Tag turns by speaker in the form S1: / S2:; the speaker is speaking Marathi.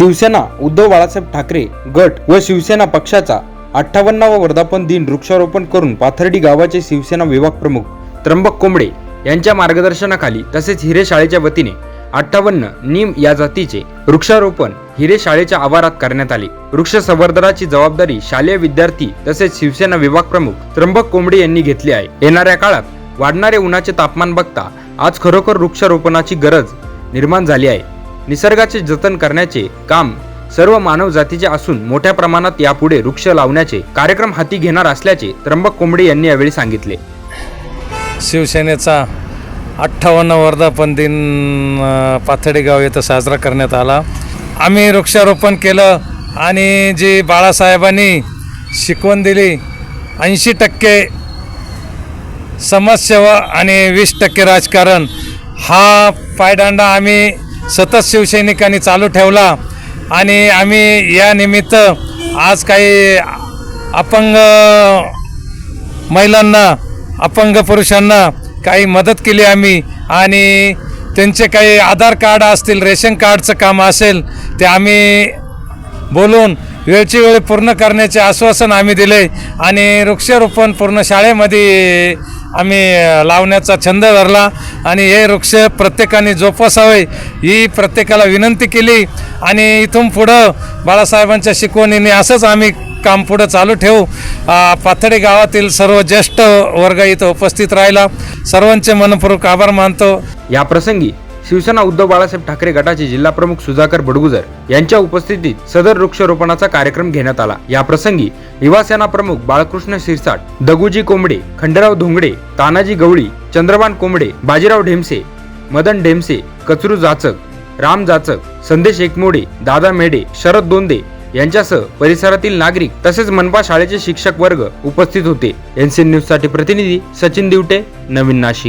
S1: शिवसेना उद्धव बाळासाहेब ठाकरे गट व शिवसेना पक्षाचा अठ्ठावन्नावा वर्धापन दिन वृक्षारोपण करून पाथर्डी गावाचे शिवसेना विभाग प्रमुख त्र्यंबक कोंबडे यांच्या मार्गदर्शनाखाली तसेच हिरे शाळेच्या वतीने अठ्ठावन्न नीम या जातीचे वृक्षारोपण हिरे शाळेच्या आवारात करण्यात आले. वृक्ष संवर्धनाची जबाबदारी शालेय विद्यार्थी तसेच शिवसेना विभाग प्रमुख त्र्यंबक कोंबडे यांनी घेतली आहे. येणाऱ्या काळात वाढणारे उन्हाचे तापमान बघता आज खरोखर वृक्षारोपणाची गरज निर्माण झाली आहे. निसर्गाचे जतन करण्याचे काम सर्व मानव जातीचे असून मोठ्या प्रमाणात यापुढे वृक्ष लावण्याचे कार्यक्रम हाती घेणार असल्याचे त्र्यंबक कोंबडे यांनी यावेळी सांगितले.
S2: शिवसेनेचा अठ्ठावन्न वर्धापन दिन अ, गाव येथे साजरा करण्यात आला. आम्ही वृक्षारोपण केलं आणि जी बाळासाहेबांनी शिकवण दिली ऐंशी टक्के समाजसेवा आणि वीस टक्के राजकारण हा पायदांडा आम्ही सतत शिवसैनिकांनी चालू ठेवला. आणि आम्ही या निमित्त आज काही अपंग महिलांना अपंग पुरुषांना काही मदत केली आम्ही. आणि त्यांचे काही आधार कार्ड असतील रेशन कार्डचं काम असेल ते आम्ही बोलून वेळची वेळ पूर्ण करण्याचे आश्वासन आम्ही दिले आणि वृक्षारोपण पूर्ण शाळेमध्ये आम्ही लावण्याचा छंद धरला आणि हे वृक्ष प्रत्येकाने जोपासावे ही प्रत्येकाला विनंती केली आणि इथून पुढं बाळासाहेबांच्या शिकवणीने असंच आम्ही काम पुढं चालू ठेवू. पाथडे गावातील सर्व ज्येष्ठ वर्ग इथं उपस्थित राहिला. सर्वांचे मनपूर्वक आभार मानतो.
S1: या प्रसंगी शिवसेना उद्धव बाळासाहेब ठाकरे गटाचे जिल्हा प्रमुख सुधाकर बडगुजर यांच्या उपस्थितीत सदर वृक्षारोपणाचा कार्यक्रम घेण्यात आला. या प्रसंगी युवासेना प्रमुख बाळकृष्ण शिरसाट दगुजी कोंबडे खंडराव धोंगडे तानाजी गवळी चंद्रबान कोंबडे बाजीराव ढेमसे मदन ढेमसे कचरू जाचक राम जाचक संदेश एकमोडे दादा मेढे शरद दोंदे यांच्यासह परिसरातील नागरिक तसेच मनपा शाळेचे शिक्षक वर्ग उपस्थित होते. एनसीएन न्यूजसाठी प्रतिनिधी सचिन दिवटे नवीन नाशिक.